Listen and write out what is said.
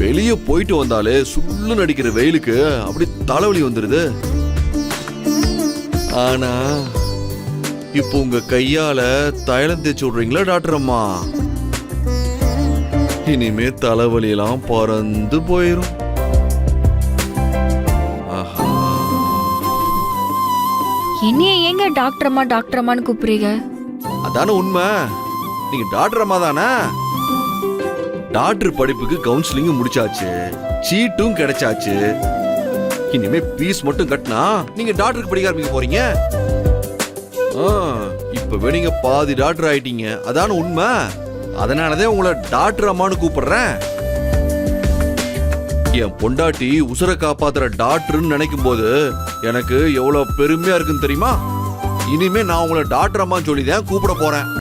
வெளிய போயிட்டு வந்தாலே சுள்ளு நடிக்கிற வெயிலுக்கு அப்படி தலைவலி வந்துருது. ஆனா இப்போ உங்க கையால தைலம் தேய்ச்சி விடுறீங்களா டாக்டர் அம்மா? இனிமே தலைவலி எல்லாம் பறந்து போயிரும். ஆஹா. என்னைய ஏங்க டாக்டர் அம்மா டாக்டர் அம்மான்னு கூப்பிடுறீங்க? அதானே உண்மை. நீங்க டாக்டர் அம்மா தானே டாக்டர் படிப்புக்கு கவுன்சிலிங்கும் முடிச்சாச்சு. சீட்டும் கிடைச்சாச்சு. இனிமே ஃபீஸ் மட்டும் கட்டினா நீங்க டாக்டருக்கு படிக்க ஆரம்பிக்க போறீங்க? ஆ, இப்பவே நீங்க பாதி டாக்டர் ஆயிட்டீங்க. அதான உண்மை? அதனாலதான் உங்களை டாக்டர் அம்மான்னு கூப்பிடுறேன். என் பொண்டாட்டி உசுரை காப்பாத்துற டாக்டர்னு நினைக்கும் போது எனக்கு எவ்வளவு பெருமையா இருக்குன்னு தெரியுமா? இனிமே நான் உங்களை டாக்டர் அம்மான்னு சொல்லி தான் கூப்பிட போறேன்.